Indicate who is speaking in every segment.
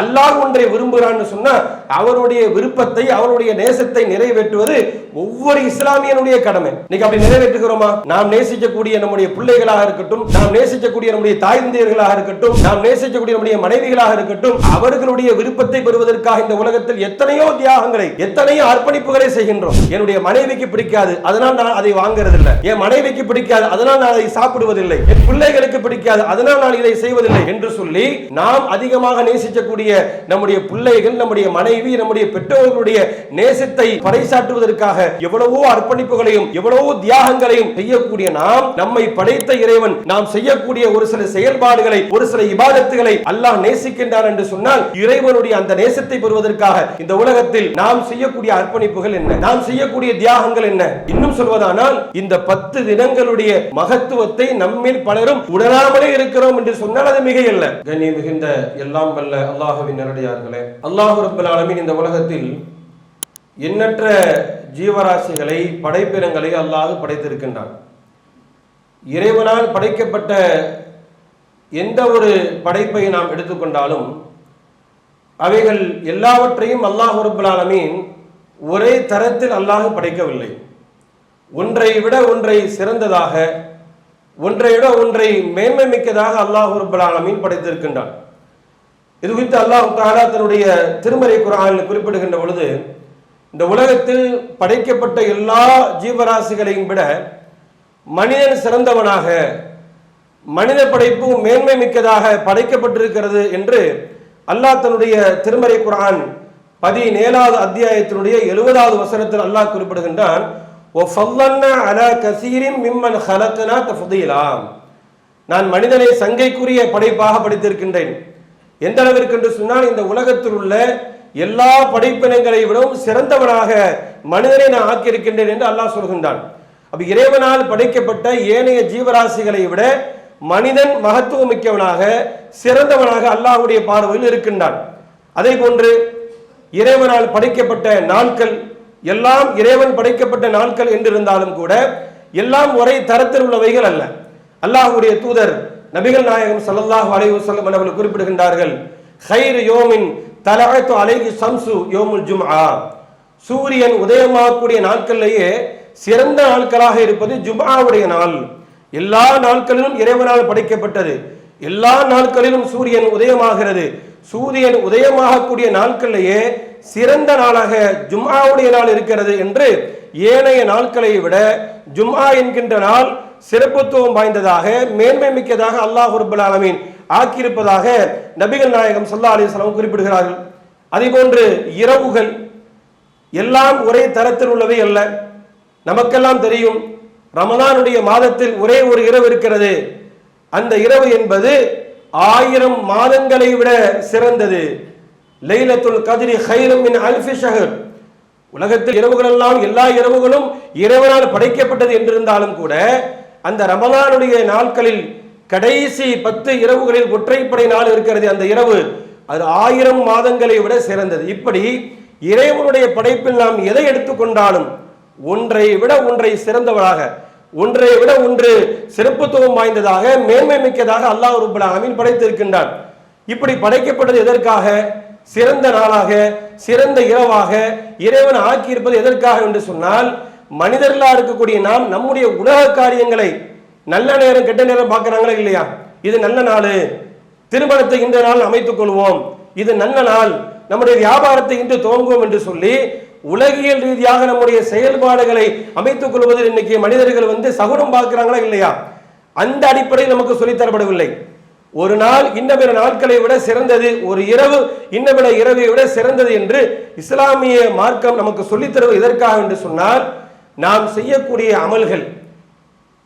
Speaker 1: அல்லாஹ் ஒன்றை விரும்புகிறான்னு சொன்னா அவருடைய விருப்பத்தை அவருடைய நேசத்தை நிறைவேற்றுவது ஒவ்வொரு இஸ்லாமியனுடைய கடமை. இன்னைக்கு அப்படி நிறைவேற்றுகிறோமா? நாம் நேசிக்கக்கூடிய நம்முடைய பிள்ளைகளாக இருக்கட்டும் நாம் நேசிக்கக்கூடிய நம்முடைய தாய் தந்தையர்களாக இருக்கட்டும் நாம் நேசிக்கக்கூடிய நம்முடைய மனைவிகளாக இருக்கட்டும் அவர்களுடைய விருப்பத்தை பெறுவதற்காக இந்த உலகத்தில் எத்தனையோ தியாகங்களை எத்தனையோ அர்ப்பணிப்புகளை செய்கின்றோம். என்னுடைய மனைவிக்கு பிடிக்காது அதனால் நான் அதை வாங்குறதில்லை. என் மனைவிக்கு பிடிக்காது அதனால் நான் அதை சாப்பிடுவதில்லை. என் பிள்ளைகளுக்கு பிடிக்காது அதனால் நான் இதை செய்வதில்லை என்று சொல்லி நாம் அதிகமாக நேசிக்கக்கூடிய நம்முடைய நம்முடைய பிள்ளைகள் நம்முடைய மனைவி நம்முடைய பெற்றோர்களுடைய நேசத்தை பறைசாற்றுவதற்காக எவ்வளவோ அர்ப்பணிப்புகளையும் எவ்வளவோ தியாகங்களையும் செய்யக்கூடிய நாம் நம்மை படைத்த இறைவன் நாம் செய்யக்கூடிய ஒரு சில செயல்பாடுகளை ஒரு சில இபாதத்துகளை அல்லாஹ் நேசிக்கின்றான் என்று சொன்னால் இறைவனுடைய அந்த நேசத்தை பெறுவதற்காக இந்த உலகத்தில் நாம் செய்யக்கூடிய அர்ப்பணிப்புகள் என்ன? நாம் செய்யக்கூடிய தியாகங்கள் என்ன? இன்னும் சொல்வதானால் இந்த பத்து தினங்களுடைய மகத்துவத்தை நம்மில் பலரும் உணராமலே இருக்கிறோம் என்று சொன்னால் அது மிகையல்ல. கண்ணி மிகுந்த எல்லாம் வல்ல அல்லாஹ் அல்லாஹுவின் நேரடியார்களே அல்லாஹு ரப்பல் ஆலமீன் இந்த உலகத்தில் எண்ணற்ற ஜீவராசிகளை படைப்பினங்களை அல்லாஹ் படைத்திருக்கின்றான். இறைவனால் படைக்கப்பட்ட எந்த ஒரு படைப்பை நாம் எடுத்துக்கொண்டாலும் அவைகள் எல்லாவற்றையும் அல்லாஹ் ரப்பல் ஒரே தரத்தில் அல்லாஹ் படைக்கவில்லை. ஒன்றை விட ஒன்றை சிறந்ததாக ஒன்றை விட ஒன்றை மேன்மை மிக்கதாக அல்லாஹ் ரப்பல் ஆலமீன் படைத்திருக்கின்றான். இது குறித்து அல்லாஹ் தாலா தன்னுடைய திருமறை குரானில் குறிப்பிடுகின்ற பொழுது இந்த உலகத்தில் படைக்கப்பட்ட எல்லா ஜீவராசிகளையும் விட மனிதன் சிறந்தவனாக மனித படைப்பு மேன்மை மிக்கதாக படைக்கப்பட்டிருக்கிறது என்று அல்லாஹ் தன்னுடைய திருமறை குரான் பதினேழாவது அத்தியாயத்தினுடைய எழுபதாவது வசனத்தில் அல்லாஹ் குறிப்பிடுகின்றான் ஓ மிம்மன் நான் மனிதனை சங்கைக்குரிய படைப்பாக படைத்திருக்கின்றேன். எந்த அளவிற்கு என்று சொன்னால் இந்த உலகத்தில் உள்ள எல்லா படைப்பினங்களை விடவும் சிறந்தவனாக மனிதனை நான் ஆக்கியிருக்கின்றேன் என்று அல்லாஹ் சொல்கின்றான். அப்ப இறைவனால் படைக்கப்பட்ட ஏனைய ஜீவராசிகளை விட மனிதன் மகத்துவம் மிக்கவனாக சிறந்தவனாக அல்லாஹுடைய பார்வையில் இருக்கின்றான். அதே போன்று இறைவனால் படைக்கப்பட்ட நாட்கள் எல்லாம் இறைவன் படைக்கப்பட்ட நாட்கள் என்றிருந்தாலும் கூட எல்லாம் ஒரே தரத்தில் உள்ளவைகள் அல்ல. அல்லாஹ்வுடைய தூதர் நபிகள் நாயகம் ஸல்லல்லாஹு அலைஹி வஸல்லம் அவர்கள் குறிப்பிடுகின்றார்கள் ஹைர் யோமின் தலகத்து அலைஹி சம்சு யோமுல் ஜும்ஆ. சூரியன் உதயமாகக்கூடிய நாட்களிலேயே சிறந்த நாட்களாக இருப்பது ஜும்ஆவுடைய நாள். எல்லா நாட்களிலும் இறைவனால் படைக்கப்பட்டது. எல்லா நாட்களிலும் சூரியன் உதயமாகிறது. சூரியன் உதயமாகக்கூடிய நாட்களிலேயே சிறந்த நாளாக ஜும்ஆவுடைய நாள் இருக்கிறது என்று ஏனைய நாட்களை விட ஜும்ஆ என்கின்ற நாள் சிறப்புத்துவம் வாய்ந்ததாக மேன்மை மிக்கதாக அல்லாஹ் ரபுல் ஆலமீன் ஆக்கியிருப்பதாக நபிகள் நாயகம் சல்லா அலிஸ்லாம் குறிப்பிடுகிறார்கள். அதே போன்று இரவுகள் எல்லாம் ஒரே தரத்தில் உள்ளவை அல்ல. நமக்கெல்லாம் தெரியும் ரமலானுடைய மாதத்தில் ஒரே ஒரு இரவு இருக்கிறது. அந்த இரவு என்பது ஆயிரம் மாதங்களை விட சிறந்தது. லைலத்துல் கதிரி ஹைரம் மின் அல்ஃபி ஷஹர். உலகத்தில் இரவுகள் எல்லாம் எல்லா இரவுகளும் இறைவனால் படைக்கப்பட்டது என்றிருந்தாலும் கூட அந்த ரமலானுடைய நாட்களில் கடைசி பத்து இரவுகளில் ஒற்றைப்படை நாள் இருக்கிறது. அந்த இரவு அது ஆயிரம் மாதங்களை விட சிறந்தது. இப்படி இறைவனுடைய படைப்பில் நாம் எதை எடுத்துக்கொண்டாலும் ஒன்றை விட ஒன்றை சிறந்தவளாக ஒன்றை விட ஒன்று சிறப்புத்துவம் வாய்ந்ததாக மேன்மை மிக்கதாக அல்லாஹ் ரபுல் அமீன் படைத்திருக்கின்றான். இப்படி படைக்கப்பட்டது எதற்காக? சிறந்த நாளாக சிறந்த இரவாக இறைவன் ஆக்கியிருப்பது எதற்காக என்று சொன்னால் மனிதர்களா இருக்கக்கூடிய நாம் நம்முடைய உலக காரியங்களை நல்ல நேரம் கெட்ட நேரம் பார்க்கறாங்களா இல்லையா? இது நல்ல நாள். திருமணத்தை இந்த நாள் அமைத்துக் கொள்வோம். இது நல்ல நாள். நம்முடைய வியாபாரத்தை இன்று துவங்குவோம் என்று சொல்லி உலகியல் ரீதியாக நம்முடைய செயல்பாடுகளை அமைத்துக் கொள்வதில் இன்னைக்கு மனிதர்கள் வந்து சகுனம் பார்க்கிறாங்களா இல்லையா? அந்த அடிப்படையில் நமக்கு சொல்லித்தரப்படவில்லை ஒரு நாள் இன்னபிற நாட்களை விட சிறந்தது ஒரு இரவு இன்னபிற இரவை விட சிறந்தது என்று இஸ்லாமிய மார்க்கம் நமக்கு சொல்லித்தருவது இதற்காக எதற்காக என்று சொன்னால் நாம் செய்யக்கூடிய அமல்கள்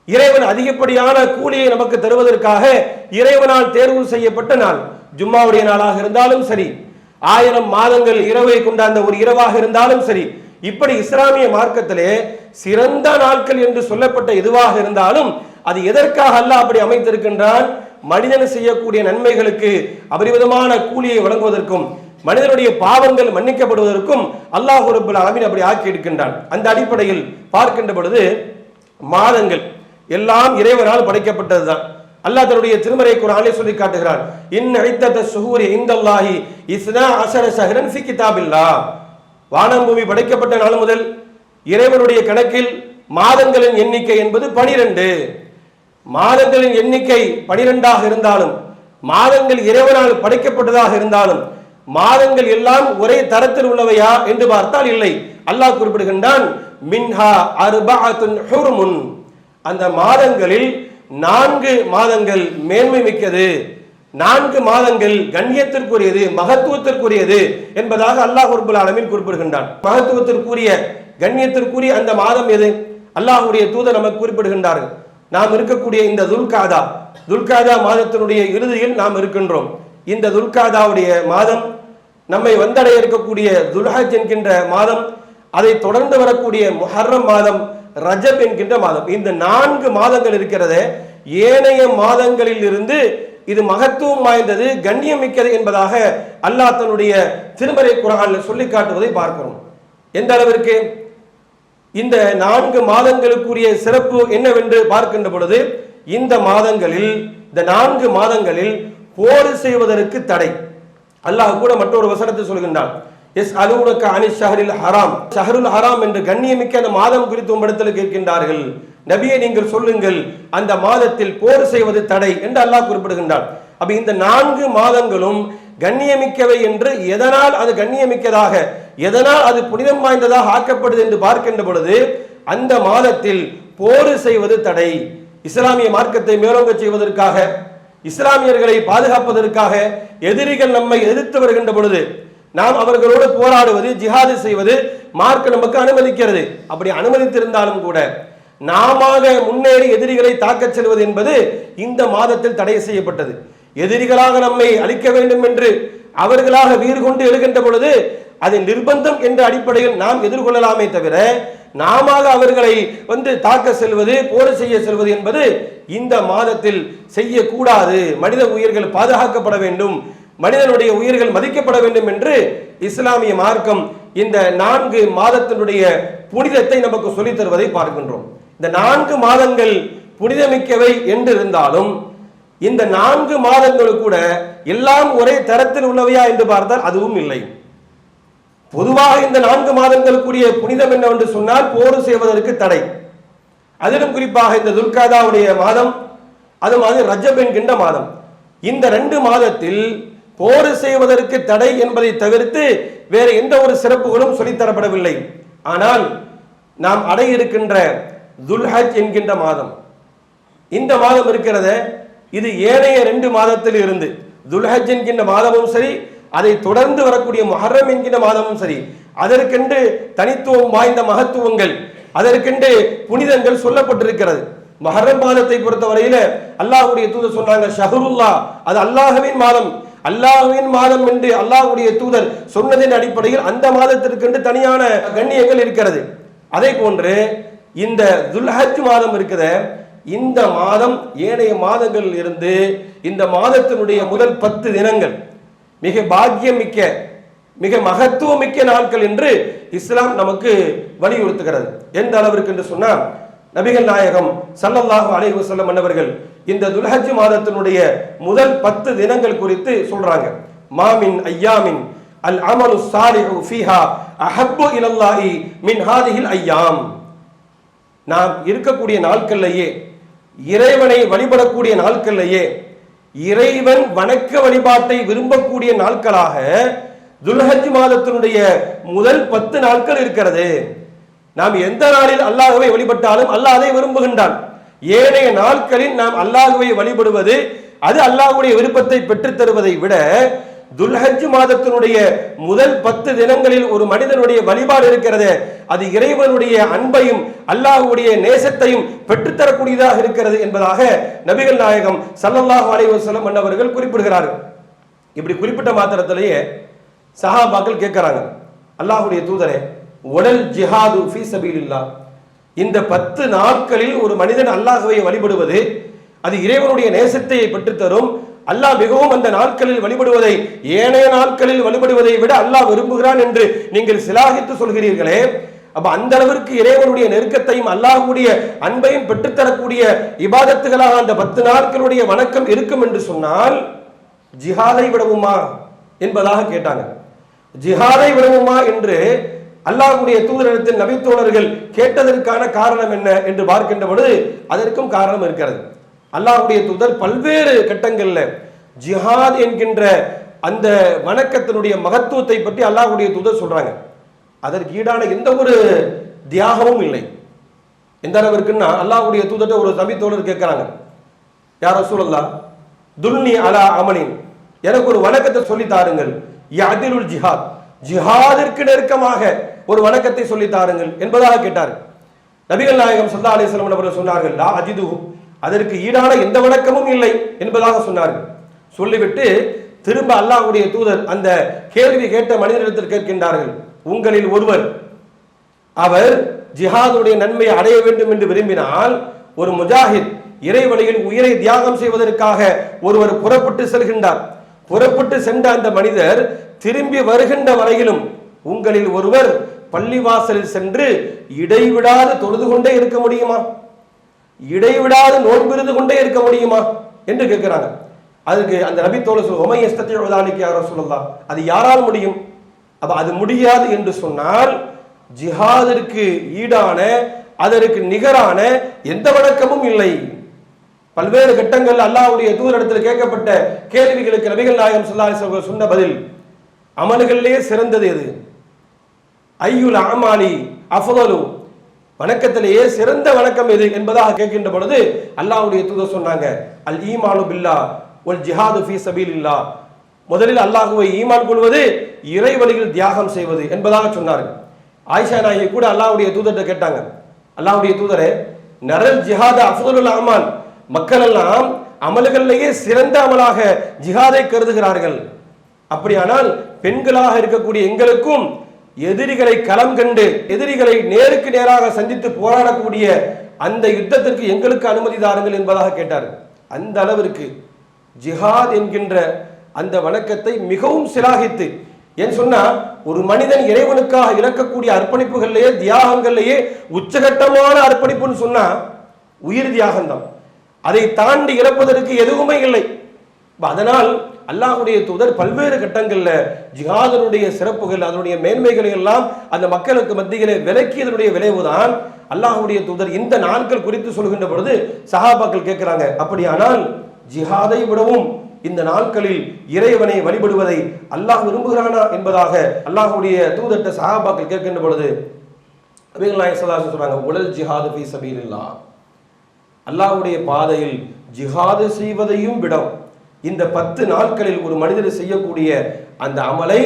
Speaker 1: இறைவன் அதிகப்படியான கூலியை நமக்கு தருவதற்காக இறைவனால் தேர்வு செய்யப்பட்ட நாள். ஜும்மாவுடைய நாளாக இருந்தாலும் சரி ஆயிரம் மாதங்கள் இரவை கொண்ட அந்த ஒரு இரவாக இருந்தாலும் சரி இப்படி இஸ்லாமிய மார்க்கத்திலே சிறந்த நாட்கள் என்று சொல்லப்பட்ட எதுவாக இருந்தாலும் அது எதற்காக அல்லாஹ் அப்படி அமைத்திருக்கின்றான்? மனிதன் செய்யக்கூடிய நன்மைகளுக்கு அபரிவிதமான கூலியை வழங்குவதற்கும் மனிதனுடைய பாவங்கள் மன்னிக்கப்படுவதற்கும் அல்லாஹ் ரபுல் அலமின் அப்படி ஆக்கி இருக்கின்றான் அந்த அடிப்படையில் பார்க்கின்ற பொழுது மாதங்கள் எல்லாம் இறைவனால் படைக்கப்பட்டதுதான். அல்லாஹ் தன்னுடைய திருமறை குரானை சொல்லி காட்டுகிறான். இன் ஐத்தத சுஹூரி இந்தல்லாஹி இஸ்னா அசர சஹரன் சி கிதாபில்லா. வானம் பூமி படைக்கப்பட்ட நாள் முதல் இறைவனுடைய கணக்கில் மாதங்களின் எண்ணிக்கை என்பது பனிரெண்டு. மாதங்களின் எண்ணிக்கை பனிரெண்டாக இருந்தாலும் மாதங்கள் இறைவனால் படைக்கப்பட்டதாக இருந்தாலும் மாதங்கள் எல்லாம் ஒரே தரத்தில் உள்ளவையா என்று பார்த்தால் இல்லை. அல்லாஹ் குறிப்பிடுகின்றான் மின்ஹா அர்பஅத்துன் ஹுர்முன். அந்த மாதங்களில் நான்கு மாதங்கள் மேன்மை மிக்கது. நான்கு மாதங்கள் கண்ணியத்திற்குரியது மகத்துவத்திற்குரியது என்பதாக அல்லாஹ் ரப்பல் ஆலமீன் குறிப்பிடுகின்றான். மகத்துவத்திற்குரிய கண்ணியத்திற்குரிய அந்த மாதம் எது? அல்லாஹ்வுடைய தூதர் நமக்கு குறிப்பிடுகின்றார்கள் நாம் இருக்கக்கூடிய இந்த துல்காதா. துல்காதா மாதத்தினுடைய இறுதியில் நாம் இருக்கின்றோம். இந்த துல்காதாவுடைய மாதம் நம்மை வந்தடைய இருக்கக்கூடிய துல்ஹஜ் என்கின்ற மாதம் அதை தொடர்ந்து வரக்கூடிய முஹர்ரம் மாதம் ரஜப் என்கின்ற மாதம். இந்த நான்கு மாதங்கள் இருக்கிறது ஏனைய மாதங்களில் இருந்து இது மகத்துவம் வாய்ந்தது கண்ணியம் மிக்கது என்பதாக அல்லாஹ் தன்னுடைய திருமறை குரானில் சொல்லி காட்டுவதை பார்க்கிறோம். எந்த அளவிற்கு? இந்த நான்கு மாதங்களுக்குரிய சிறப்பு என்னவென்று பார்க்கின்ற பொழுது இந்த மாதங்களில் இந்த நான்கு மாதங்களில் போர் செய்வதற்கு தடை. அல்லாஹ் கூட மற்றொரு வசனத்தை சொல்கின்றான். எஸ் அலுவலக அனி ஷஹரில் ஹராம். ஷஹருல் ஹராம் என்று கண்ணியமிக்க அந்த மாதம் குறித்து உங்களிடத்தில் கேட்கின்றார்கள். நபியை நீங்கள் சொல்லுங்கள் அந்த மாதத்தில் போர் செய்வது தடை என்று அல்லாஹ் குறிப்பிடுகின்றான். அப்ப இந்த நான்கு மாதங்களும் கண்ணியமிக்கவை என்று எதனால் அது கண்ணியமிக்கதாக எதனால் அது புனிதம் வாய்ந்ததாக ஆக்கப்படுது என்று பார்க்கின்ற பொழுது அந்த மாதத்தில் போர் செய்வது தடை. இஸ்லாமிய மார்க்கத்தை மேலோங்க செய்வதற்காக இஸ்லாமியர்களை பாதுகாப்பதற்காக எதிரிகள் நம்மை எதிர்த்து வருகின்ற பொழுது நாம் அவர்களோடு போராடுவது ஜிஹாது செய்வது மார்க் நமக்கு அனுமதிக்கிறது. அப்படி அனுமதித்திருந்தாலும் கூட நாம முன்னேறி எதிரிகளை தாக்கச் செல்வது என்பது இந்த மாதத்தில் தடை செய்யப்பட்டது. எதிரிகளாக நம்மை அழிக்க வேண்டும் என்று அவர்களாக வீறு கொண்டு எழுகின்ற பொழுது அது நிர்பந்தம் என்ற அடிப்படையில் நாம் எதிர்கொள்ளலாமே தவிர நாம அவர்களை வந்து தாக்க செல்வது போர் செய்ய செல்வது என்பது இந்த மாதத்தில் செய்யக்கூடாது. மனித உயிர்கள் பாதுகாக்கப்பட வேண்டும். மனிதனுடைய உயிர்கள் மதிக்கப்பட வேண்டும் என்று இஸ்லாமிய மார்க்கம் இந்த நான்கு மாதத்தினுடைய புனிதத்தை நமக்கு சொல்லித் தருவதை பார்க்கின்றோம். இந்த நான்கு மாதங்கள் புனிதமிக்கவை என்று இருந்தாலும் இந்த நான்கு மாதங்கள் கூட எல்லாம் ஒரே தரத்தில் உள்ளவையா என்று பார்த்தால் அதுவும் இல்லை. பொதுவாக இந்த நான்கு மாதங்களுக்குரிய புனிதம் என்னவென்று சொன்னால் போர் செய்வதற்கு தடை. அதிலும் குறிப்பாக இந்த துல்காதாவுடைய மாதம் அது மாதிரி ரஜப் என்கின்ற மாதம். இந்த ரெண்டு மாதத்தில் போர் செய்வதற்கு தடை என்பதை தவிர்த்து வேறு எந்த ஒரு சிறப்புகளும் சொல்லித்தரப்படவில்லை. ஆனால் நாம் அடைய இருக்கின்ற துல்ஹஜ் என்கின்ற மாதம். இந்த மாதம் இருக்கிறத இது ஏனைய ரெண்டு மாதத்தில் இருந்து. துல்ஹஜ் என்கின்ற மாதமும் சரி அதை தொடர்ந்து வரக்கூடிய முஹர்ரம் என்கிற மாதமும் சரி அதற்கென்று தனித்துவம் வாய்ந்த மகத்துவங்கள் அதற்கென்று புனிதங்கள் சொல்லப்பட்டிருக்கிறது. மஹர்ரம் மாதத்தை பொறுத்தவரையில அல்லாஹுடைய தூதர் சொன்னாங்க ஷஹருல்லா. அது அல்லாஹுவின் மாதம். அல்லாஹுவின் மாதம் என்று அல்லாஹ்வுடைய தூதர் சொன்னதின் அடிப்படையில் அந்த மாதத்திற்கென்று தனியான கண்ணியங்கள் இருக்கிறது. அதே போன்று இந்த துல்ஹஜ் மாதம் இருக்கிற இந்த மாதம் ஏனைய மாதங்களில் இருந்து இந்த மாதத்தினுடைய முதல் பத்து தினங்கள் மிக பாக்கியம் மிக்க மிக மகத்துவமிக்க நாட்கள் என்று இஸ்லாம் நமக்கு வலியுறுத்துகிறது. எந்த அளவிற்கு என்று சொன்னால் நபிகள் நாயகம் சல்லல்லாஹு அலைஹி வசல்லம் மன்னவர்கள் இந்த துல்ஹஜ் மாதத்தினுடைய முதல் பத்து தினங்கள் குறித்து சொல்றாங்க. மாமின் ஐயாமின் அல் அமலு சாலிஹு ஃபீஹா அஹப்பு இலல்லாஹி மின் ஹாதிஹில் ஐயாம். நாம் இருக்கக்கூடிய நாட்கள்லையே இறைவனை வழிபடக்கூடிய நாட்கள்லையே இறைவன் வணக்க வழிபாட்டை விரும்பக்கூடிய நாட்களாக துல்ஹஜ் மாதத்தினுடைய முதல் பத்து நாட்கள் இருக்கிறது. நாம் எந்த நாளில் அல்லாஹுவை வழிபட்டாலும் அல்லாஹ் அதை விரும்புகின்றான். ஏனைய நாட்களில் நாம் அல்லாஹுவை வழிபடுவது அது அல்லாஹுடைய விருப்பத்தை பெற்றுத் தருவதை விட துல்ஹஜ் மாதத்தினுடைய முதல் பத்து தினங்களில் ஒரு மனிதனுடைய வழிபாடு இருக்கிறது. அது இறைவனுடைய அன்பையும் அல்லாஹுடைய நேசத்தையும் பெற்றுத்தரக்கூடியதாக இருக்கிறது என்பதாக நபிகள் நாயகம் சல்லல்லாஹு அலைவசலம் வஸல்லம் அன்னவர்கள் குறிப்பிடுகிறார்கள். இப்படி குறிப்பிட்ட மாத்திரத்திலேயே சஹாபாக்கள் கேட்கிறாங்க அல்லாஹுடைய தூதரே உடல் ஜிஹாது ஃபீ இந்த பத்து நாட்களில் ஒரு மனிதன் அல்லாஹுவை வழிபடுவது அது இறைவனுடைய நேசத்தை பெற்றுத்தரும் அல்லாஹ் மிகவும் அந்த நாட்களில் வழிபடுவதை ஏனைய நாட்களில் வழிபடுவதை விட அல்லாஹ் விரும்புகிறான் என்று நீங்கள் சிலாகித்து சொல்கிறீர்களே. அப்ப அந்த அளவிற்கு இறைவனுடைய நெருக்கத்தையும் அல்லாஹுடைய அன்பையும் பெற்றுத்தரக்கூடிய இபாதத்துகளாக அந்த பத்து நாட்களுடைய வணக்கம் இருக்கும் என்று சொன்னால் ஜிஹாதை விடவுமா என்பதாக கேட்டாங்க. ஜிஹாதை விடவுமா என்று அல்லாஹுடைய தூதரிடத்தில் நபித்தோழர்கள் கேட்டதற்கான காரணம் என்ன என்று பார்க்கின்ற பொழுது அதற்கும் காரணம் இருக்கிறது. அல்லாஹுடைய தூதர் பல்வேறு கட்டங்களில் ஜிஹாத் என்கின்ற அந்த வணக்கத்தினுடைய மகத்துவத்தை பற்றி அல்லாஹுடைய தூதர் சொல்றாங்க. அதற்கு ஈடான எந்த ஒரு தியாகமும் இல்லை. எந்த அளவிற்குன்னா அல்லாஹுடைய தூதர்கிட்ட ஒரு நபித்தோழர் கேட்கிறாங்க. யாரோ சூழல்லா துல்னி அலா அமனின் எனக்கு ஒரு வணக்கத்தை சொல்லி தாருங்கள். யதிலுல் ஜிஹாத். ஜிஹாதிற்கு நெருக்கமாக ஒரு வணக்கத்தை சொல்லி தாருங்கள் என்பதாக கேட்டார். நபிகள் நாயகம் சல்லா அலிஸ்லாம் அவர்கள் சொன்னார்கள் லா அஜிது அதற்கு ஈடான எந்த வணக்கமும் இல்லை என்பதாக சொன்னார்கள். சொல்லிவிட்டு திரும்ப அல்லாஹுடைய தூதர் அந்த கேள்வி கேட்ட மனிதனிடத்தில் கேட்கின்றார்கள். உங்களில் ஒருவர் அவர் ஜிஹாதுடைய நன்மையை அடைய வேண்டும் என்று விரும்பினால் ஒரு முஜாஹித் இறை வழியில் உயிரை தியாகம் செய்வதற்காக ஒருவர் புறப்பட்டு செல்கின்றார். புறப்பட்டு சென்ற அந்த மனிதர் திரும்பி வருகின்ற வரையிலும் உங்களில் ஒருவர் பள்ளிவாசலில் சென்று இடைவிடாது தொழுது கொண்டே இருக்க முடியுமா? இடைவிடாது நோன்பிருந்து கொண்டே இருக்க முடியுமா? என்று கேட்கிறாங்க. அதுக்கு அந்த நபி தோழ சொல் ஒமையஸ்தத்திற்கு யாரோ சொல்லலாம் அது யாரால் முடியும்? அப்ப அது முடியாது என்று சொன்னால் ஜிஹாதிற்கு ஈடான அதற்கு நிகரான எந்த வணக்கமும் இல்லை. பல்வேறு கட்டங்கள் அல்லாஹ்வுடைய தூதரிடத்தில் கேட்கப்பட்ட கேள்விகளுக்கு நபிகள் நாயகம் ஸல்லல்லாஹு சொன்ன பதில் அமல்களிலே சிறந்தது எது? ஐயுல் அமாலி அஃதலு வணக்கத்திலேயே சிறந்த வணக்கம் எது என்பதாக கேட்கின்ற பொழுது அல்லாஹுடைய தூதர் சொன்னாங்க அல் ஈமானு பில்லா ஒல் ஜிஹாது ஃபீ சபீலில்லா முதலில் அல்லாஹுவை ஈமான் கொள்வது இறை வழியில் தியாகம் செய்வது என்பதாக சொன்னார்கள் ஆயிஷா நாயகி கூட அல்லாஹுடைய தூதர்கிட்ட கேட்டாங்க அல்லாஹுடைய தூதரே நரல் ஜிஹாத அஃதுல் அமான் மக்கள் எல்லாம் அமல்களிலேயே சிறந்த அமலாக ஜிஹாதை கருதுகிறார்கள். அப்படியானால் பெண்களாக இருக்கக்கூடிய எங்களுக்கும் எதிரிகளை களம் கண்டு எதிரிகளை நேருக்கு நேராக சந்தித்து போராடக்கூடிய அந்த யுத்தத்திற்கு எங்களுக்கு அனுமதி தாருங்கள் என்பதாக கேட்டார் அந்த அளவிற்கு ஜிஹாத் என்கின்ற அந்த வணக்கத்தை மிகவும் சிலாகித்து ஏன் சொன்னா ஒரு மனிதன் இறைவனுக்காக இழக்கக்கூடிய அர்ப்பணிப்புகள்லேயே தியாகங்கள்லேயே உச்சகட்டமான அர்ப்பணிப்புன்னு சொன்னா உயிர் தியாகம்தான். அதை தாண்டி இழப்பதற்கு எதுவுமே இல்லை. அதனால் அல்லாஹுடைய தூதர் பல்வேறு கட்டங்களில் ஜிஹாதனுடைய சிறப்புகள் அதனுடைய மேன்மைகளை எல்லாம் அந்த மக்களுக்கு மத்தியிலே விலக்கியதனுடைய விளைவுதான் அல்லாஹுடைய தூதர் இந்த நாட்கள் குறித்து சொல்கின்ற பொழுது சஹாபாக்கள் கேட்கிறாங்க அப்படியானால் ஜிஹாதை விடவும் இந்த நாட்களில் இறைவனை வழிபடுவதை அல்லாஹ் விரும்புகிறானா? என்பதாக அல்லாஹுடைய தூதர்ட்ட சஹாபாக்கள் கேட்கின்ற பொழுது நபிகள் சொல்றாங்க ஜிஹாது ஃபீ சபீலில்லாஹ். பாதையில் ஜிஹாது செய்வதையும் விடும் இந்த பத்து நாட்களில் ஒரு மனிதர் செய்யக்கூடிய அந்த அமலை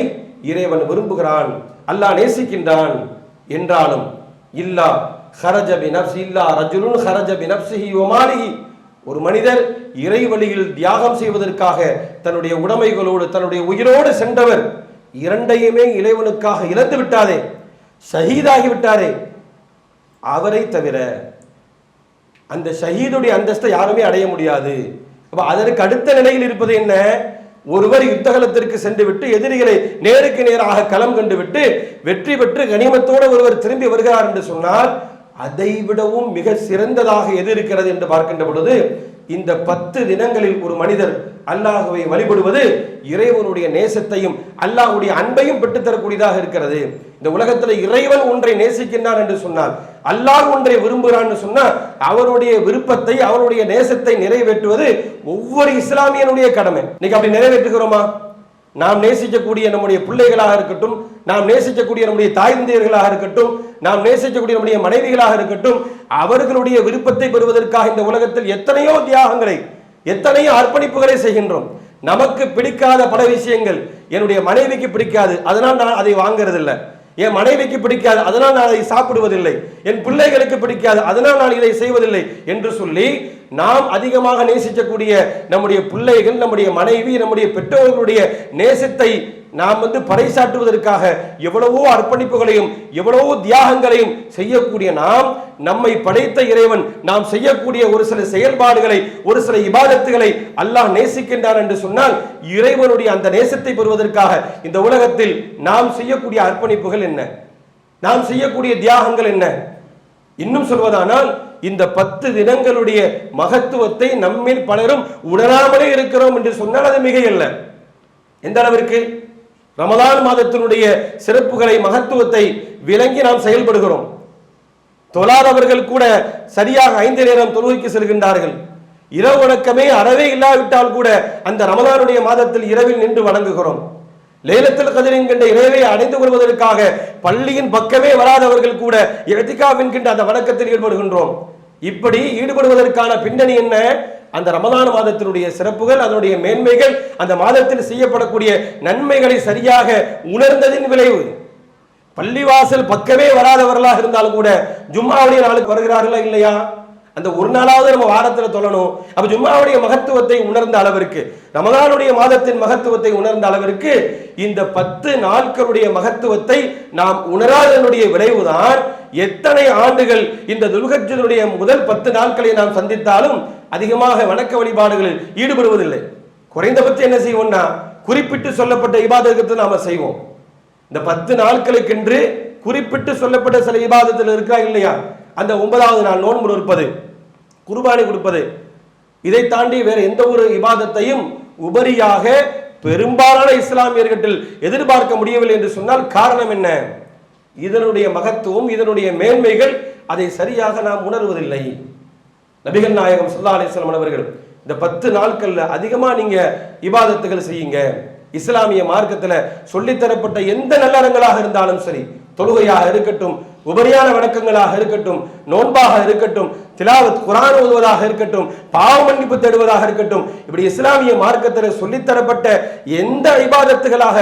Speaker 1: இறைவன் விரும்புகிறான் அல்லாஹ் நேசிக்கின்றான் என்றாலும் இல்லா ஹரஜ பினப்ஸ் இல்லா ரஜுலுன் ஹரஜ பினப்சிஹி ஒமாலிஹி ஒரு மனிதர் இறை வழியில் தியாகம் செய்வதற்காக தன்னுடைய உடைமைகளோடு தன்னுடைய உயிரோடு சென்றவர் இரண்டையுமே இறைவனுக்காக இழந்து விட்டாரே ஷஹீதாகி விட்டாரே. அவரை தவிர அந்த ஷஹீதுடைய அந்தஸ்தை யாருமே அடைய முடியாது. அப்ப அதற்கு அடுத்த நிலையில் இருப்பது என்ன? ஒருவர் யுத்தகலத்திற்கு சென்று விட்டு எதிரிகளை நேருக்கு நேராக களம் கண்டு விட்டு வெற்றி பெற்று கனிமத்தோடு ஒருவர் திரும்பி வருகிறார் என்று சொன்னால் அதை விடவும் மிக சிறந்ததாக எது இருக்கிறது என்று பார்க்கின்ற பொழுது இந்த பத்து தினங்களில் ஒரு மனிதர் அல்லாஹுவை வழிபடுவது இறைவனுடைய நேசத்தையும் அல்லாஹுடைய அன்பையும் பெற்றுத்தரக்கூடியதாக இருக்கிறது. இந்த உலகத்தில் இறைவன் ஒன்றை நேசிக்கின்றான் என்று சொன்னால் அல்லாஹ் ஒன்றை விரும்புகிறான்னு சொன்னால் அவருடைய விருப்பத்தை அவருடைய நேசத்தை நிறைவேற்றுவது ஒவ்வொரு இஸ்லாமியனுடைய கடமை. இன்னைக்கு அப்படி நிறைவேற்றுகிறோமா? நாம் நேசிக்கக்கூடிய நம்முடைய பிள்ளைகளாக இருக்கட்டும் நாம் நேசிக்கக்கூடிய நம்முடைய தாய் தந்தையர்களாக இருக்கட்டும் நாம் நேசிக்கக்கூடிய நம்முடைய மனைவிகளாக இருக்கட்டும் அவர்களுடைய விருப்பத்தை பெறுவதற்காக இந்த உலகத்தில் எத்தனையோ தியாகங்களை எத்தனையோ அர்ப்பணிப்புகளை செய்கின்றோம். நமக்கு பிடிக்காத பல விஷயங்கள் என்னுடைய மனைவிக்கு பிடிக்காது அதனால் நான் அதை வாங்குறதில்லை. என் மனைவிக்கு பிடிக்காது அதனால் நான் அதை சாப்பிடுவதில்லை. என் பிள்ளைகளுக்கு பிடிக்காது அதனால் நான் இதை செய்வதில்லை என்று சொல்லி நாம் அதிகமாக நேசிக்கக்கூடிய நம்முடைய பிள்ளைகள் நம்முடைய மனைவி நம்முடைய பெற்றோர்களுடைய நேசத்தை நாம் வந்து பறைசாற்றுவதற்காக எவ்வளவோ அர்ப்பணிப்புகளையும் எவ்வளவோ தியாகங்களையும் செய்யக்கூடிய நாம் நம்மை படைத்த இறைவன் நாம் செய்யக்கூடிய ஒரு சில செயல்பாடுகளை ஒரு சில இபாதத்துகளை அல்லாஹ் நேசிக்கின்றார் என்று சொன்னால் இறைவனுடைய அந்த நேசத்தை பெறுவதற்காக இந்த உலகத்தில் நாம் செய்யக்கூடிய அர்ப்பணிப்புகள் என்ன? நாம் செய்யக்கூடிய தியாகங்கள் என்ன? இன்னும் சொல்வதானால் இந்த பத்து தினங்களுடைய மகத்துவத்தை நம்மில் பலரும் உணராமலே இருக்கிறோம் என்று சொன்னால் அது மிகையல்ல. எந்த அளவிற்கு? ரமதான் மாதத்தினுடைய சிறப்புகளை மகத்துவத்தை விளங்கி நாம் செயல்படுகிறோம். தொழாதவர்கள் கூட சரியாக ஐந்து நேரம் தொழுகைக்கு செல்கின்றார்கள். இரவு வணக்கமே அறவே இல்லாவிட்டால் கூட அந்த ரமதானுடைய மாதத்தில் இரவில் நின்று வணங்குகிறோம். லேலத்தில் கதிர் என்கின்ற இறைவை அடைந்து கொள்வதற்காக பள்ளியின் பக்கமே வராதவர்கள் கூட எத்திகாப் என்கின்ற அந்த வணக்கத்தில் ஈடுபடுகின்றோம். இப்படி ஈடுபடுவதற்கான பின்னணி என்ன? அந்த ரமதான மாதத்தினுடைய சிறப்புகள் அதனுடைய மேன்மைகள் அந்த மாதத்தில் செய்யப்படக்கூடிய நன்மைகளை சரியாக உணர்ந்ததின் விளைவு. பள்ளிவாசல் பக்கமே வராதவர்களாக இருந்தாலும் கூட ஜும்மாவுடைய நாளுக்கு வருகிறார்களா இல்லையா? அந்த ஒரு நாளாவது நம்ம வாரத்தில் தொழணும். அப்போ ஜும்மாவுடைய மகத்துவத்தை உணர்ந்த அளவிற்கு ரமதானுடைய மாதத்தின் மகத்துவத்தை உணர்ந்த அளவிற்கு இந்த பத்து நாட்களுடைய மகத்துவத்தை நாம் உணராதனுடைய விளைவுதான் எத்தனை ஆண்டுகள் இந்த துல்கஜனுடைய முதல் பத்து நாட்களை நாம் சந்தித்தாலும் அதிகமாக வணக்க வழிபாடுகளில் ஈடுபடுவதில்லை. குறைந்தபட்சம் என்ன செய்வோம்னா குறிப்பிட்டு சொல்லப்பட்ட இபாதகத்தை நாம செய்வோம். இந்த பத்து நாட்களுக்கென்று குறிப்பிட்டு சொல்லப்பட்ட சில இபாதத்தில் இருக்கா இல்லையா? அந்த ஒன்பதாவது நாள் நோன்பு இருப்பது. குர்பானி கொடுப்பது. இதை தாண்டி வேற எந்த ஒரு இபாதத்தையும் உபரியாக பெரும்பாலான இஸ்லாமியர்களில் எதிர்பார்க்க முடியவில்லை என்று சொன்னால் காரணம் என்ன? இதனுடைய மகத்துவம் இதனுடைய மேன்மைகள் அதை சரியாக நாம் உணர்வதில்லை. நபிகள் நாயகம் சுல்லா அலிஸ்லாம் அவர்கள் இந்த பத்து நாட்கள்ல அதிகமா நீங்க இபாதத்துகள் செய்யுங்க. இஸ்லாமிய மார்க்கத்துல சொல்லித்தரப்பட்ட எந்த நல்லறங்களாக இருந்தாலும் சரி தொழுகையாக இருக்கட்டும் உபரியான வணக்கங்களாக இருக்கட்டும் நோன்பாக இருக்கட்டும் திலாவத் குரான் ஓதுவதாக இருக்கட்டும் பாவ மன்னிப்பு தேடுவதாக இருக்கட்டும் இப்படி இஸ்லாமிய மார்க்கத்தில் சொல்லித்தரப்பட்ட எந்த இபாதத்துகளாக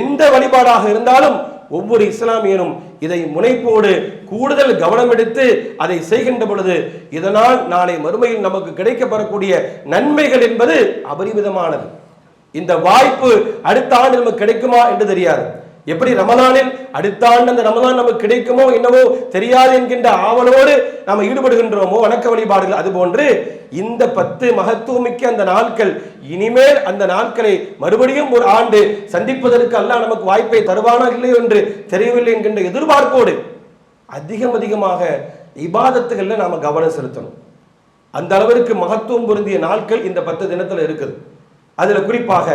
Speaker 1: எந்த வழிபாடாக இருந்தாலும் ஒவ்வொரு இஸ்லாமியனும் இதை முனைப்போடு கூடுதல் கவனம் எடுத்து அதை செய்கின்ற பொழுது இதனால் நாளை மறுமையில் நமக்கு கிடைக்கப்பெறக்கூடிய நன்மைகள் என்பது அபரிமிதமானது. இந்த வாய்ப்பு அடுத்த ஆண்டு நமக்கு கிடைக்குமா என்று தெரியாது. எப்படி ரமலானில் அடுத்த ஆண்டு அந்த ரமலான் நமக்கு கிடைக்குமோ என்னவோ தெரியாது என்கின்ற ஆவலோடு நாம் ஈடுபடுகின்றோமோ வணக்க வழிபாடுகள் அது போன்று இந்த பத்து மகத்துவமிக்க அந்த நாட்கள் இனிமேல் அந்த நாட்களை மறுபடியும் ஒரு ஆண்டு சந்திப்பதற்கு அல்ல நமக்கு வாய்ப்பை தருவானா இல்லையோ என்று தெரியவில்லை என்கின்ற எதிர்பார்ப்போடு அதிகம் அதிகமாக இபாதத்துகளில் நாம் கவனம் செலுத்தணும். அந்த அளவிற்கு மகத்துவம் பொருந்திய நாட்கள் இந்த பத்து தினத்தில் இருக்குது. அதில் குறிப்பாக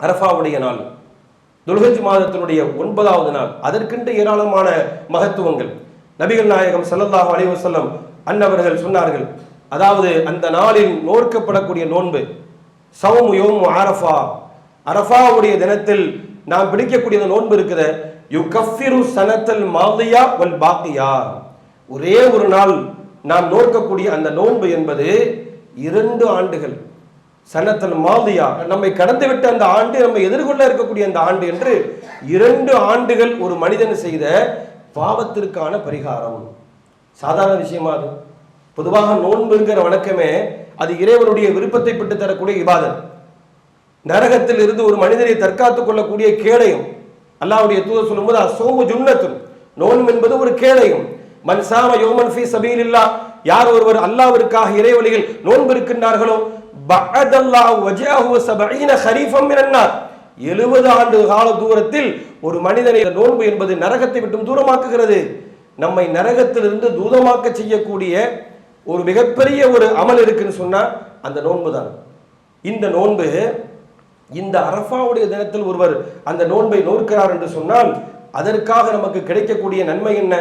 Speaker 1: அரஃபாவுடைய நாள். துல்ஹஜ் மாதத்தினுடைய ஒன்பதாவது நாள். அதற்கென்று ஏராளமான மகத்துவங்கள். நபிகள் நாயகம் ஸல்லல்லாஹு அலைஹி செல்லம் அன்னவர்கள் சொன்னார்கள் அதாவது அந்த நாளில் நோர்க்கப்படக்கூடிய நோன்பு சவும் யோம் அரஃபா. அரஃபாவுடைய தினத்தில் நாம் பிடிக்கக்கூடிய அந்த நோன்பு இருக்குது யுகஃபிரு சனத்தல் மாதியா வல் பாக்கியா. ஒரே ஒரு நாள் நாம் நோக்கக்கூடிய அந்த நோன்பு என்பது இரண்டு ஆண்டுகள். சனத்தல் மாதியா நம்மை கடந்துவிட்ட அந்த ஆண்டு நம்ம எதிர்கொள்ள இருக்கக்கூடிய அந்த ஆண்டு என்று இரண்டு ஆண்டுகள் ஒரு மனிதன் செய்த பாவத்திற்கான பரிகாரம். சாதாரண விஷயமா அது? பொதுவாக நோன்புங்கிற வணக்கமே அது இறைவனுடைய விருப்பத்தை பெற்று தரக்கூடிய இபாதன் நரகத்தில் இருந்து ஒரு மனிதனை தற்காத்துக் கொள்ளக்கூடிய கேடயம் அல்லாஹ்வுடைய தூதர் சொல்லும்போது அசோமு ஜுன்னத்தும் நோன்பு என்பது ஒரு கேடயம் மன்சாம யோமன் யோமன் ஃபீ சபீலில்லா யார் ஒருவர் அல்லாவிற்காக இறைவழியில் நோன்பு இருக்கின்றார்களோ பஅதல்லாஹு ஹரீஃபம் மினன்னார். 70 ஆண்டு கால தூரத்தில் ஒரு மனிதனை நோன்பு என்பது நரகத்தை விட்டும் தூரமாக்குகிறது. நம்மை நரகத்திலிருந்து தூரமாக்க செய்யக்கூடிய ஒரு மிகப்பெரிய ஒரு அமல் இருக்குன்னு சொன்னா அந்த நோன்பு தான். இந்த நோன்பு இந்த அரஃபாவுடைய தினத்தில் ஒருவர் அந்த நோன்பை நோக்கிறார் என்று சொன்னால் அதற்காக நமக்கு கிடைக்கக்கூடிய நன்மை என்ன?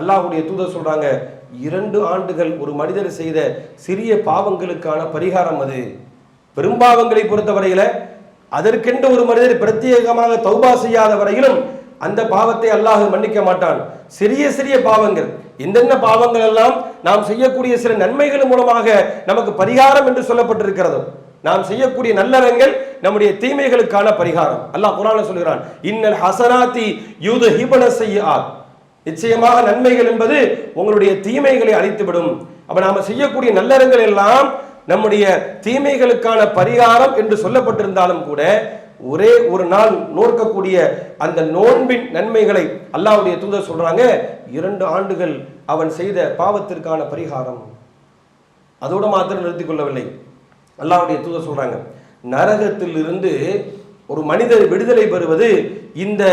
Speaker 1: அல்லாஹுடைய தூதர் சொல்றாங்க இரண்டு ஆண்டுகள் ஒரு மனிதர் செய்த சிறிய பாவங்களுக்கான பரிகாரம் அது. பெரும்பாவங்களை பொறுத்தவரையில அதற்கென்று ஒரு மனிதர் பிரத்யேகமாக தௌபா செய்யாத வரையிலும் அந்த பாவத்தை அல்லாஹ் மன்னிக்க மாட்டான். சிறிய சிறிய பாவங்கள். என்னென்ன பாவங்கள் எல்லாம் நாம் செய்யக்கூடிய சில நன்மைகள் மூலமாக நமக்கு பரிகாரம் என்று சொல்லப்பட்டிருக்கிறதோ. நாம் செய்யக்கூடிய நல்லறங்கள் நம்முடைய தீமைகளுக்கான பரிகாரம். அல்லாஹ் குரான சொல்கிறான் இன்னல் ஹசனாத்தி யூது ஹிபன செய்யாத் நிச்சயமாக நன்மைகள் என்பது உங்களுடைய தீமைகளை அழித்துவிடும். அப்ப நாம செய்யக்கூடிய நல்லறங்கள் எல்லாம் நம்முடைய தீமைகளுக்கான பரிகாரம் என்று சொல்லப்பட்டிருந்தாலும் கூட ஒரே ஒரு நாள் நோக்கக்கூடிய அந்த நோன்பின் நன்மைகளை அல்லாவுடைய தூதர் சொல்றாங்க இரண்டு ஆண்டுகள் அவன் செய்த பாவத்திற்கான பரிகாரம். அதோடு மாத்திரம் நிறுத்திக் கொள்ளவில்லை. அல்லாவுடைய தூதர் சொல்றாங்க நரகத்தில் இருந்து ஒரு மனிதர் விடுதலை பெறுவது இந்த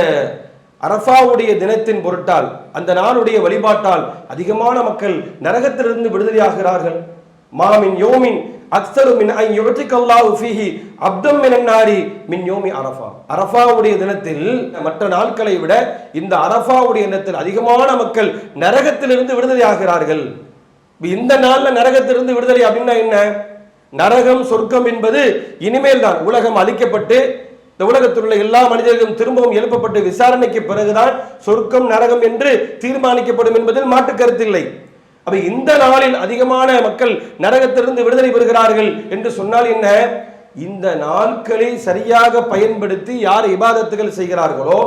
Speaker 1: அரஃபாவுடைய தினத்தின் பொருட்டால் அந்த நாளுடைய வழிபாட்டால் அதிகமான மக்கள் நரகத்திலிருந்து விடுதலையாகிறார்கள் மாமின் யோமின் அக்ஸரு மின் ஐ யுவத்திகல்லாஹு ஃபீஹி அப்தம் மினன்னாரி மின் யோமி அரஃபா. அரஃபாவுடைய தினத்தில் மற்ற நாட்களை விட இந்த அரஃபாவுடைய தினத்தில் அதிகமான மக்கள் நரகத்திலிருந்து விடுதலையாகிறார்கள் இந்த நாளில் நரகத்திலிருந்து விடுதலை அப்படின்னா என்ன? நரகம் சொர்க்கம் என்பது இனிமேல் தான் உலகம் அழிக்கப்பட்டு இந்த உலகத்தில் உள்ள எல்லா மனிதர்களும் திரும்பவும் எழுப்பப்பட்டு விசாரணைக்கு பிறகுதான் சொர்க்கம் நரகம் என்று தீர்மானிக்கப்படும் என்பதில் மாற்று கருத்தில்லை அப்ப இந்த நாளில் அதிகமான மக்கள் நரகத்திலிருந்து விடுதலை பெறுகிறார்கள் என்று சொன்னால் என்ன? இந்த நாட்களை சரியாக பயன்படுத்தி யார் இபாதத்துகள் செய்கிறார்களோ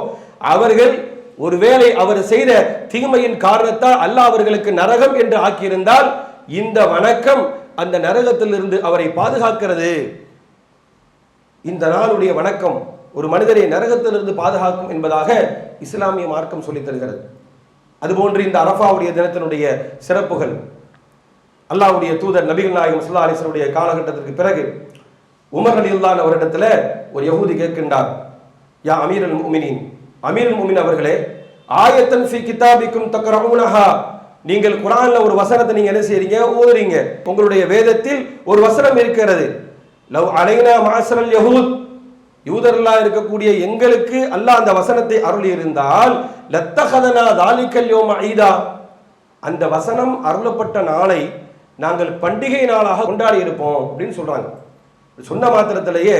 Speaker 1: அவர்கள் ஒருவேளை அவர் செய்த தீமையின் காரணத்தால் அல்ல அவர்களுக்கு நரகம் என்று ஆக்கியிருந்தால் இந்த வணக்கம் அந்த நரகத்திலிருந்து அவரை பாதுகாக்கிறது. இந்த நாளுடைய வணக்கம் ஒரு மனிதரை நரகத்திலிருந்து பாதுகாக்கும் என்பதாக இஸ்லாமிய மார்க்கம் சொல்லித் தருகிறது. அதுபோன்று இந்த அரஃபாவுடைய தினத்தினுடைய சிறப்புகள் அல்லாவுடைய தூதர் நபிகள் நாயகம் சுல்லா அலிசனுடைய காலகட்டத்திற்கு பிறகு உமர் அலியுல்லான் அவரிடத்துல ஒரு யகூதி கேட்கின்றார். யா அமீர் அல் முமினின் அமீர் முமின் அவர்களே ஆயத்தன் ஃபி கிதாபிக்கும் தக்கரவுனஹா நீங்கள் குரான்ல ஒரு வசனத்தை நீங்க என்ன செய்றீங்க? ஓதுறீங்க. உங்களுடைய வேதத்தில் ஒரு வசனம் இருக்கிறது. லவ் அலைனா மாசரல் யஹூத். யூதர்களா இருக்கக்கூடிய எங்களுக்கு அல்லாஹ் அந்த வசனத்தை அருளி இருந்தால் லத்தகதனா தாலிக்கல் யோம ஐதா அந்த வசனம் அருளப்பட்ட நாளை நாங்கள் பண்டிகை நாளாக கொண்டாடி இருப்போம் அப்படின்னு சொல்றாங்க. சொன்ன மாத்திரத்திலேயே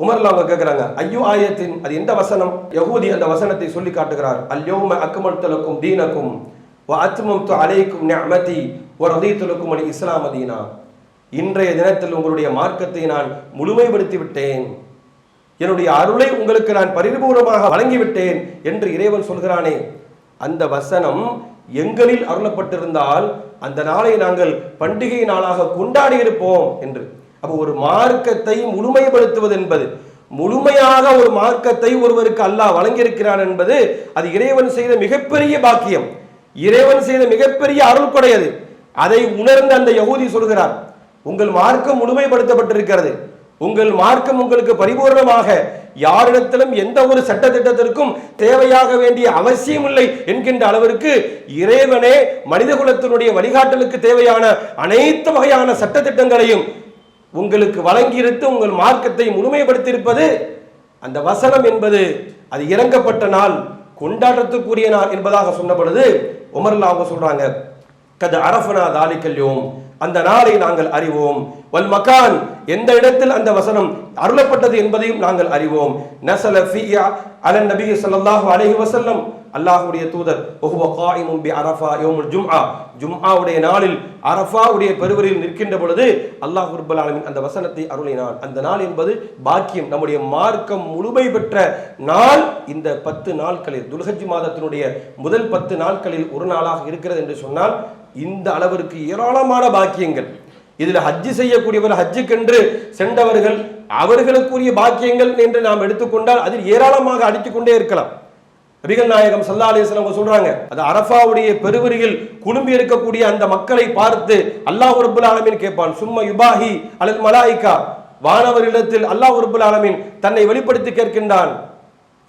Speaker 1: உமர்ல அவங்க கேட்கிறாங்க ஐயோ ஆயத்தின் அது எந்த வசனம்? யகூதி அந்த வசனத்தை சொல்லி காட்டுகிறார். அல்யோம அக்மல் தலக்கும் தீனக்கும் அத்மம் அலைக்கும் நிஅமதி ஒரு அதீத்துலக்கும் அலி இஸ்லாம் அதீனா இன்றைய தினத்தில் உங்களுடைய மார்க்கத்தை நான் முழுமைப்படுத்தி விட்டேன் என்னுடைய அருளை உங்களுக்கு நான் பரிபூர்ணமாக வழங்கிவிட்டேன் என்று இறைவன் சொல்கிறானே. அந்த வசனம் எங்களில் அருளப்பட்டிருந்தால் அந்த நாளை நாங்கள் பண்டிகை நாளாக கொண்டாடி இருப்போம் என்று. அப்போ ஒரு மார்க்கத்தை முழுமைப்படுத்துவது என்பது முழுமையாக ஒரு மார்க்கத்தை ஒருவருக்கு அல்லாஹ் வழங்கியிருக்கிறான் என்பது அது இறைவன் செய்த மிகப்பெரிய பாக்கியம். இறைவன் செய்த மிகப்பெரிய அருள் கொடையது அதை உணர்ந்து அந்த யகுதி சொல்கிறார் உங்கள் மார்க்கம் முழுமைப்படுத்தப்பட்டிருக்கிறது. உங்கள் மார்க்கம் உங்களுக்கு பரிபூர்ணமாக. யாரிடத்திலும் எந்த ஒரு சட்டத்திட்டத்திற்கும் தேவையாக வேண்டிய அவசியம் இல்லை என்கின்ற அளவிற்கு இறைவனே மனிதகுலத்தினுடைய வழிகாட்டலுக்கு தேவையான அனைத்து வகையான சட்டத்திட்டங்களையும் உங்களுக்கு வழங்கியிருத்து உங்கள் மார்க்கத்தை முழுமைப்படுத்தியிருப்பது அந்த வசனம் என்பது அது இறங்கப்பட்ட நாள் கொண்டாட்டத்துக்குரிய நாள் என்பதாக சொன்ன பொழுது உமர்ல அவங்க சொல்றாங்க கது அரஃபனா தாலிக்கல்யோம் அந்த நாளை நாங்கள் அறிவோம். வல் மகான் எந்த இடத்தில் அந்த வசனம் அருளப்பட்டது என்பதையும் நாங்கள் அறிவோம். நசல ஃபியா அலன் நபி சல்லாஹு அலஹி வசல்லம் அல்லாஹுடைய தூதர் ஒஹுவ காயிமும் பி அரஃபா யோமுல் ஜும்ஆ. ஜும்ஆவுடைய நாளில் அரஃபாவுடைய பெருவரில் நிற்கின்ற பொழுது அல்லாஹ் ரப்பல் ஆலமீன் அந்த வசனத்தை அருளினான். அந்த நாள் என்பது பாக்கியம். நம்முடைய மார்க்கம் முழுமை பெற்ற நாள். இந்த பத்து நாட்களில் துல்ஹஜ் மாதத்தினுடைய முதல் பத்து நாட்களில் ஒரு நாளாக இருக்கிறது என்று சொன்னால் இந்த அளவிற்கு ஏராளமான பாக்கியங்கள். இதில் ஹஜ்ஜு செய்யக்கூடியவர் ஹஜ்ஜுக்கென்று சென்றவர்கள் அவர்களுக்குரிய பாக்கியங்கள் என்று நாம் எடுத்துக்கொண்டால் அதில் ஏராளமாக அடித்துக்கொண்டே இருக்கலாம். நபிகள் நாயகம் சல்லா அலிஸ்லாம் அவங்க சொல்றாங்க அது அரஃபாவுடைய பெருவரியில் குழும்பி இருக்கக்கூடிய அந்த மக்களை பார்த்து அல்லாஹ் ரபுல் ஆலமின் கேட்பான் சும்மா யுபாஹி அல்லது மலாய்கா. வானவரிடத்தில் அல்லாஹ் ரபுல் ஆலமின் தன்னை வெளிப்படுத்தி கேட்கின்றான்.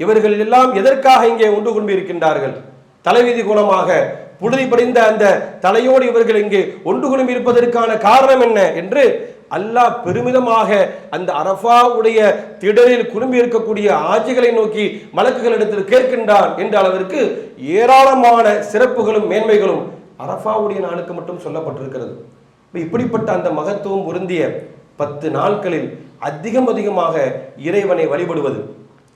Speaker 1: இவர்கள் எல்லாம் எதற்காக இங்கே ஒன்று கொண்டு இருக்கின்றார்கள்? தலைவிதி குணமாக புழுதி படிந்த அந்த தலையோடு இவர்கள் இங்கே ஒன்று குழுமி இருப்பதற்கான காரணம் என்ன என்று அல்லாஹ் பெருமிதமாக அந்த அரஃபாவுடைய திடலில் குழும்பி இருக்கக்கூடிய ஆட்சிகளை நோக்கி மலக்குகளிடத்தில் கேட்கின்றான் என்ற அளவிற்கு ஏராளமான சிறப்புகளும் மேன்மைகளும் அரஃபாவுடைய நாளுக்கு மட்டும் சொல்லப்பட்டிருக்கிறது. இப்படிப்பட்ட அந்த மகத்துவம் பொருந்திய பத்து நாட்களில் அதிகம் அதிகமாக இறைவனை வழிபடுவது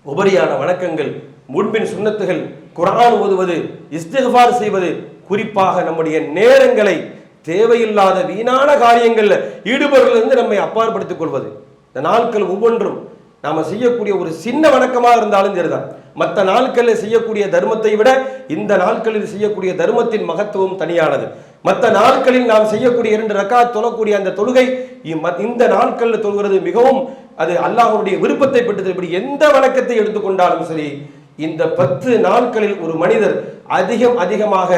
Speaker 1: உபரியான வணக்கங்கள் முன்பின் சுண்ணத்துகள் குரான் ஓதுவது இஸ்திகார் செய்வது குறிப்பாக நம்முடைய நேரங்களை தேவையில்லாத வீணான காரியங்களில் ஈடுபடுவதிலிருந்து நம்மை அப்பாற்படுத்திக் கொள்வது. இந்த நாட்கள் ஒவ்வொன்றும் நாம செய்யக்கூடிய ஒரு சின்ன வணக்கமாக இருந்தாலும் சரிதான். மற்ற நாட்களில் செய்யக்கூடிய தர்மத்தை விட இந்த நாட்களில் செய்யக்கூடிய தர்மத்தின் மகத்துவம் தனியானது. மற்ற நாட்களில் நாம் செய்யக்கூடிய இரண்டு ரக்காத் தொழக்கூடிய அந்த தொழுகை இந்த நாட்களில் தொழுகிறது மிகவும் அது அல்லாஹ்வுடைய விருப்பத்தை பெற்றது இப்படி எந்த வணக்கத்தை எடுத்துக்கொண்டாலும் சரி இந்த பத்து நாட்களில் ஒரு மனிதர் அதிகம் அதிகமாக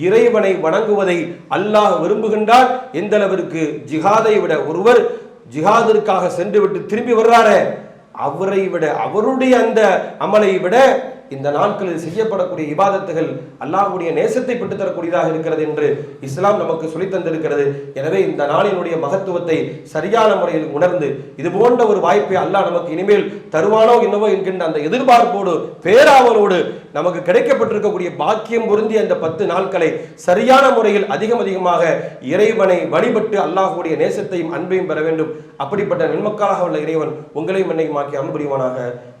Speaker 1: இறைவனை வணங்குவதை அல்லாஹ் விரும்புகின்றார் எந்த அளவிற்கு ஜிஹாதை விட ஒருவர் ஜிஹாதிற்காக சென்று விட்டு திரும்பி வர்றாரு அவரை விட அவருடைய அந்த அமலை விட இந்த நாட்களில் செய்யப்படக்கூடிய இபாதத்துகள் அல்லாஹுடைய நேசத்தை பெற்றுத்தரக்கூடியதாக இருக்கிறது என்று இஸ்லாம் நமக்கு சொல்லித் தந்திருக்கிறது. எனவே இந்த நாளினுடைய மகத்துவத்தை சரியான முறையில் உணர்ந்து இது போன்ற ஒரு வாய்ப்பை அல்லாஹ் நமக்கு இனிமேல் தருவானோ என்னவோ என்கின்ற அந்த எதிர்பார்ப்போடு பேராவலோடு நமக்கு கிடைக்கப்பட்டிருக்கக்கூடிய பாக்கியம் பொருந்திய அந்த பத்து நாட்களை சரியான முறையில் அதிகம் அதிகமாக இறைவனை வழிபட்டு அல்லாஹுடைய நேசத்தையும் அன்பையும் பெற வேண்டும். அப்படிப்பட்ட நன்மக்களாக உள்ள இறைவன் உங்களையும் என்னையுமாக்கி அன்புரிவானாக.